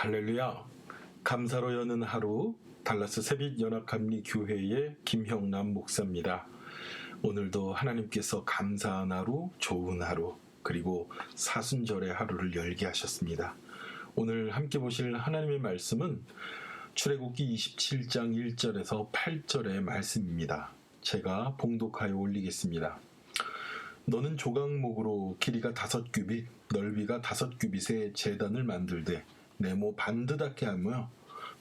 할렐루야. 감사로 여는 하루 달라스 새빛연합감리 교회의 김형남 목사입니다. 오늘도 하나님께서 감사한 하루, 좋은 하루, 그리고 사순절의 하루를 열게 하셨습니다. 오늘 함께 보실 하나님의 말씀은 출애굽기 27장 1절에서 8절의 말씀입니다. 제가 봉독하여 올리겠습니다. 너는 조각목으로 길이가 다섯 규빗, 넓이가 다섯 규빗의 재단을 만들되 네모 반듯하게 하며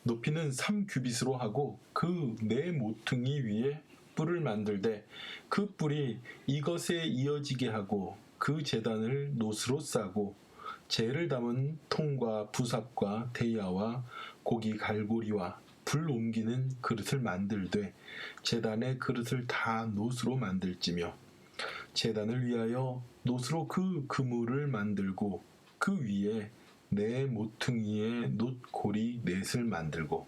높이는 3규빗으로 하고 그 네 모퉁이 위에 뿔을 만들되 그 뿔이 이것에 이어지게 하고 그 재단을 노스로 싸고 재를 담은 통과 부삽과 대야와 고기 갈고리와 불 옮기는 그릇을 만들되 재단의 그릇을 다 노스로 만들지며 재단을 위하여 노스로 그 그물을 만들고 그 위에 네 모퉁이의 놋고리 넷을 만들고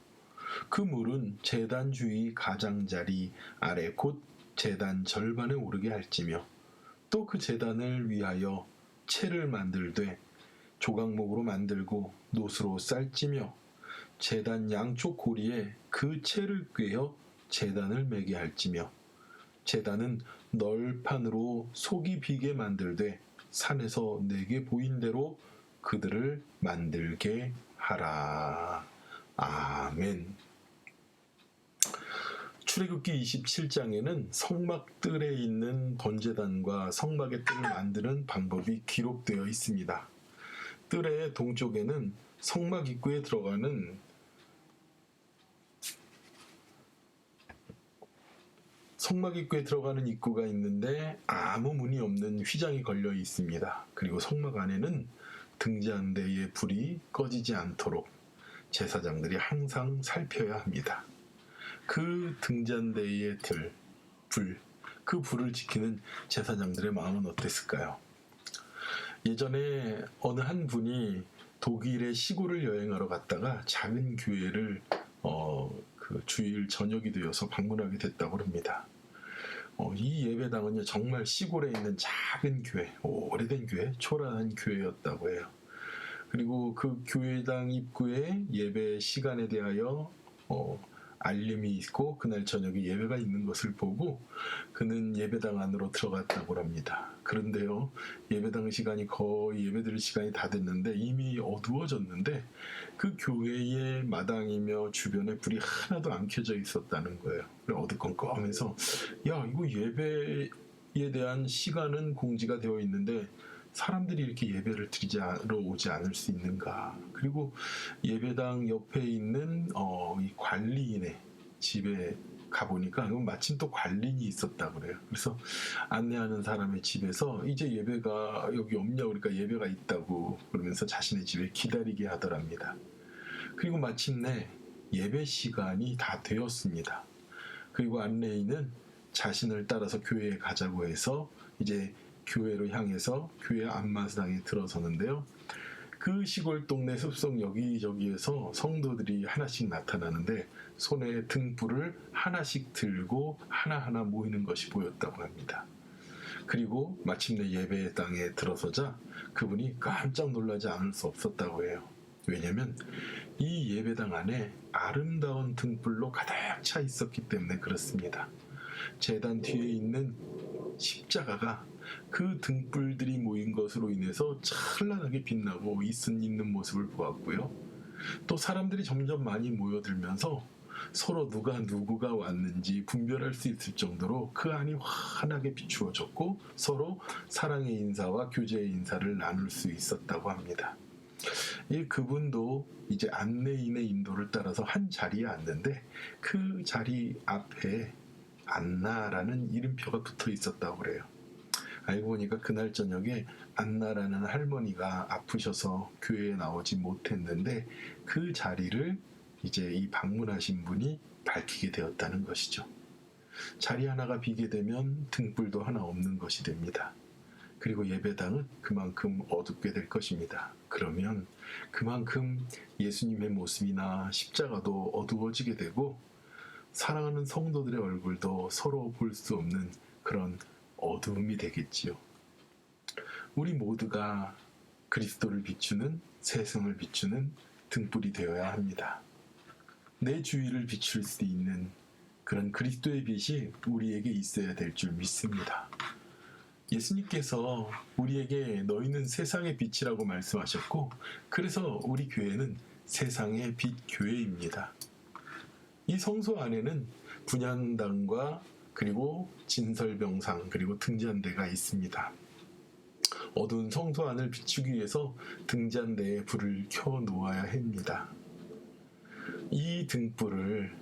그 물은 재단 주위 가장자리 아래 곧 재단 절반에 오르게 할지며 또 그 재단을 위하여 채를 만들되 조각목으로 만들고 놋으로 쌀지며 재단 양쪽 고리에 그 채를 꿰어 재단을 매게 할지며 재단은 널판으로 속이 비게 만들되 산에서 내게 보인 대로 그들을 만들게 하라. 아멘. 출애굽기 27장에는 성막들에 있는 번제단과 성막의 뜰을 만드는 방법이 기록되어 있습니다. 뜰의 동쪽에는 성막 입구에 들어가는 성막 입구에 들어가는 입구가 있는데 아무 문이 없는 휘장이 걸려 있습니다. 그리고 성막 안에는 등잔 대의 불이 꺼지지 않도록 제사장들이 항상 살펴야 합니다. 그 등잔대의 들, 불, 그 불을 지키는 제사장들의 마음은 어땠을까요? 예전에 어느 한 분이 독일의 시골을 여행하러 갔다가 작은 교회를 어, 그 주일 저녁이 되어서 방문하게 됐다고 합니다. 어, 이 예배당은요 정말 시골에 있는 작은 교회, 오래된 교회, 초라한 교회였다고 해요. 그리고 그 교회당 입구에 예배 시간에 대하여 어, 알림이 있고 그날 저녁에 예배가 있는 것을 보고 그는 예배당 안으로 들어갔다고 합니다. 그런데요 예배당 시간이 거의 예배드릴 시간이 다 됐는데 이미 어두워졌는데 그 교회의 마당이며 주변에 불이 하나도 안 켜져 있었다는 거예요. 어두컴컴해서 야 이거 예배에 대한 시간은 공지가 되어 있는데 사람들이 이렇게 예배를 드리자러 오지 않을 수 있는가? 그리고 예배당 옆에 있는 어, 이 관리인의 집에 가보니까 마침 또 관리인이 있었다 그래요. 그래서 안내하는 사람의 집에서 이제 예배가 여기 없냐 그러니까 예배가 있다고 그러면서 자신의 집에 기다리게 하더랍니다. 그리고 마침내 예배 시간이 다 되었습니다. 그리고 안내인은 자신을 따라서 교회에 가자고 해서 이제 교회로 향해서 교회 앞마당에 들어서는데요. 그 시골 동네 숲속 여기저기에서 성도들이 하나씩 나타나는데 손에 등불을 하나씩 들고 하나하나 모이는 것이 보였다고 합니다. 그리고 마침내 예배 당에 들어서자 그분이 깜짝 놀라지 않을 수 없었다고 해요. 왜냐하면 이 예배당 안에 아름다운 등불로 가득 차 있었기 때문에 그렇습니다. 재단 뒤에 있는 십자가가 그 등불들이 모인 것으로 인해서 찬란하게 빛나고 있은 있는 모습을 보았고요. 또 사람들이 점점 많이 모여들면서 서로 누가 누구가 왔는지 분별할 수 있을 정도로 그 안이 환하게 비추어졌고 서로 사랑의 인사와 교제의 인사를 나눌 수 있었다고 합니다. 이 그분도 이제 안내인의 인도를 따라서 한 자리에 앉는데 그 자리 앞에 안나라는 이름표가 붙어 있었다고 그래요. 알고 보니까 그날 저녁에 안나라는 할머니가 아프셔서 교회에 나오지 못했는데 그 자리를 이제 이 방문하신 분이 밝히게 되었다는 것이죠. 자리 하나가 비게 되면 등불도 하나 없는 것이 됩니다. 그리고 예배당은 그만큼 어둡게 될 것입니다. 그러면 그만큼 예수님의 모습이나 십자가도 어두워지게 되고 사랑하는 성도들의 얼굴도 서로 볼 수 없는 그런 어두움이 되겠지요. 우리 모두가 그리스도를 비추는 세상을 비추는 등불이 되어야 합니다. 내 주위를 비출 수 있는 그런 그리스도의 빛이 우리에게 있어야 될 줄 믿습니다. 예수님께서 우리에게 너희는 세상의 빛이라고 말씀하셨고, 그래서 우리 교회는 세상의 빛 교회입니다. 이 성소 안에는 분향단과 그리고 진설병상 그리고 등잔대가 있습니다. 어두운 성소 안을 비추기 위해서 등잔대에 불을 켜 놓아야 합니다. 이 등불을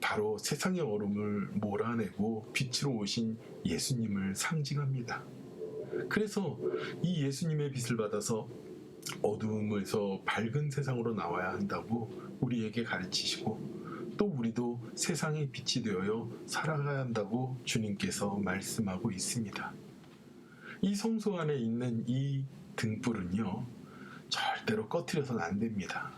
바로 세상의 얼음을 몰아내고 빛으로 오신 예수님을 상징합니다. 그래서 이 예수님의 빛을 받아서 어두움에서 밝은 세상으로 나와야 한다고 우리에게 가르치시고 또 우리도 세상의 빛이 되어 살아가야 한다고 주님께서 말씀하고 있습니다. 이 성소 안에 있는 이 등불은요, 절대로 꺼트려서는 안 됩니다.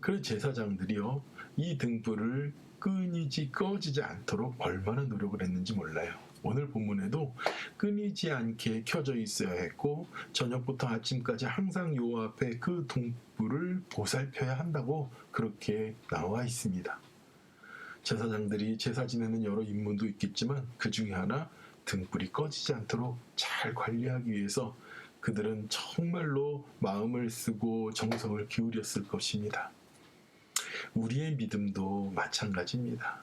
그 제사장들이요, 이 등불을 끊이지 꺼지지 않도록 얼마나 노력을 했는지 몰라요. 오늘 본문에도 끊이지 않게 켜져 있어야 했고 저녁부터 아침까지 항상 요 앞에 그 등불을 보살펴야 한다고 그렇게 나와 있습니다. 제사장들이 제사 지내는 여러 임무도 있겠지만 그 중에 하나 등불이 꺼지지 않도록 잘 관리하기 위해서 그들은 정말로 마음을 쓰고 정성을 기울였을 것입니다. 우리의 믿음도 마찬가지입니다.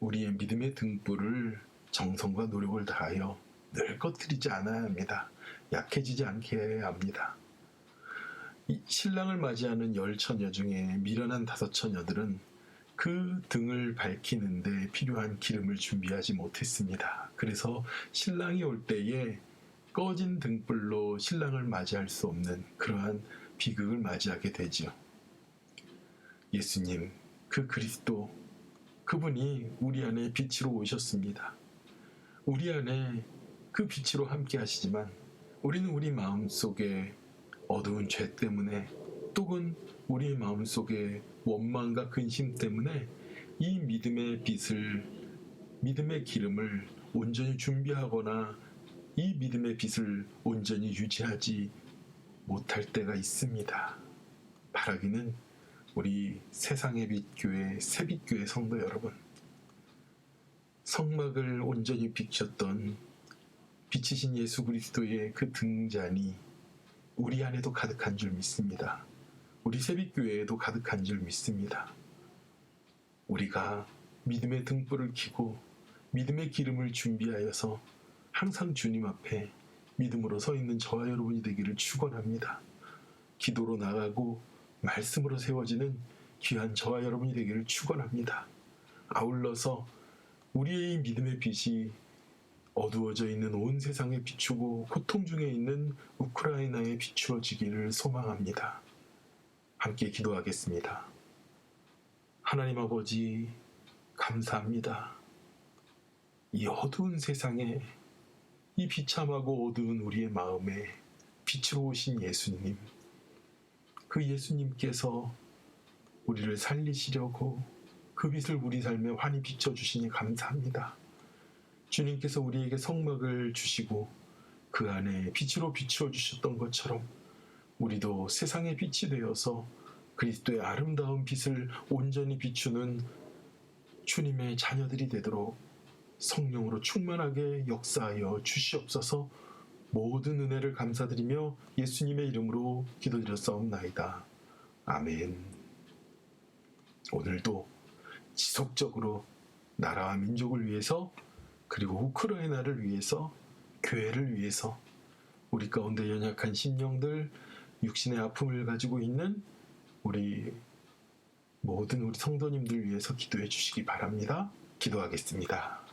우리의 믿음의 등불을 정성과 노력을 다하여 늘 꺼뜨리지 않아야 합니다. 약해지지 않게 해야 합니다. 이 신랑을 맞이하는 열 처녀 중에 미련한 다섯 처녀들은 그 등을 밝히는데 필요한 기름을 준비하지 못했습니다. 그래서 신랑이 올 때에 꺼진 등불로 신랑을 맞이할 수 없는 그러한 비극을 맞이하게 되지요. 예수님, 그 그리스도, 그분이 우리 안에 빛으로 오셨습니다. 우리 안에 그 빛으로 함께 하시지만 우리는 우리 마음 속에 어두운 죄 때문에 또는 우리 마음 속에 원망과 근심 때문에 이 믿음의 빛을 믿음의 기름을 온전히 준비하거나 이 믿음의 빛을 온전히 유지하지 못할 때가 있습니다. 바라기는 우리 세상의 빛 교회 새빛 교회 성도 여러분 성막을 온전히 비쳤던 빛이신 예수 그리스도의 그 등잔이 우리 안에도 가득한 줄 믿습니다. 우리 새빛교회에도 가득한 줄 믿습니다. 우리가 믿음의 등불을 켜고 믿음의 기름을 준비하여서 항상 주님 앞에 믿음으로 서 있는 저와 여러분이 되기를 축원합니다. 기도로 나가고 말씀으로 세워지는 귀한 저와 여러분이 되기를 축원합니다. 아울러서 우리의 이 믿음의 빛이 어두워져 있는 온 세상에 비추고 고통 중에 있는 우크라이나에 비추어지기를 소망합니다. 함께 기도하겠습니다. 하나님 아버지, 감사합니다. 이 어두운 세상에 이 비참하고 어두운 우리의 마음에 빛으로 오신 예수님, 그 예수님께서 우리를 살리시려고 그 빛을 우리 삶에 환히 비춰주시니 감사합니다. 주님께서 우리에게 성막을 주시고 그 안에 빛으로 비추어 주셨던 것처럼 우리도 세상의 빛이 되어서 그리스도의 아름다운 빛을 온전히 비추는 주님의 자녀들이 되도록 성령으로 충만하게 역사하여 주시옵소서 모든 은혜를 감사드리며 예수님의 이름으로 기도드렸사옵나이다. 아멘. 오늘도 지속적으로 나라와 민족을 위해서 그리고 우크라이나를 위해서 교회를 위해서 우리 가운데 연약한 심령들 육신의 아픔을 가지고 있는 우리 모든 우리 성도님들 위해서 기도해 주시기 바랍니다. 기도하겠습니다.